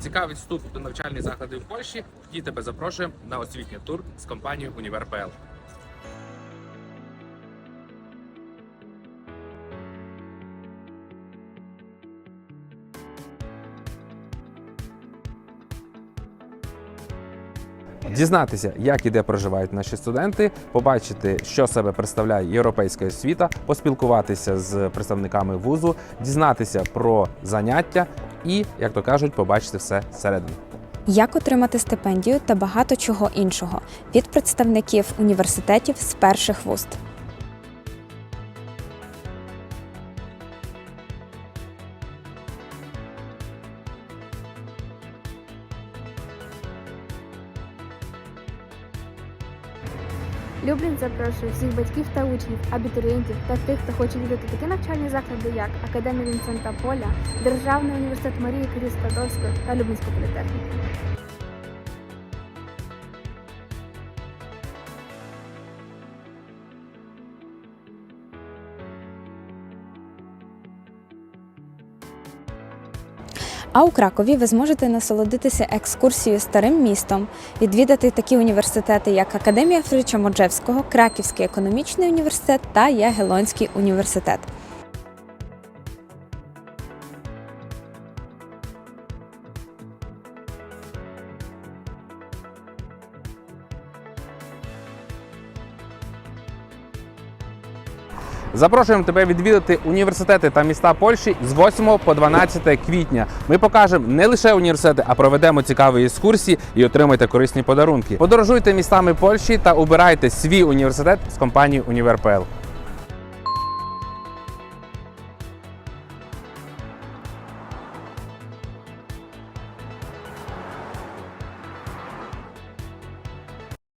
цікавить вступ до навчальних закладів в Польщі, тоді тебе запрошуємо на освітній тур з компанією Універ.пл. Дізнатися, як і де проживають наші студенти, побачити, що себе представляє європейська освіта, поспілкуватися з представниками вузу, дізнатися про заняття і, як то кажуть, побачити все зсередини. Як отримати стипендію та багато чого іншого від представників університетів з перших вуст. Люблін запрошує всіх батьків та учнів, абітурієнтів та тих, хто хоче відвідати такі навчальні заклади, як Академія Вінсента Поля, Державний університет Марії Кирі Складовської та Люблінську політехніку. А у Кракові ви зможете насолодитися екскурсією старим містом, відвідати такі університети, як Академія Фрича Моджевського, Краківський економічний університет та Ягелонський університет. Запрошуємо тебе відвідати університети та міста Польщі з 8 по 12 квітня. Ми покажемо не лише університети, а проведемо цікаві екскурсії і отримайте корисні подарунки. Подорожуйте містами Польщі та обирайте свій університет з компанії Універ.пл.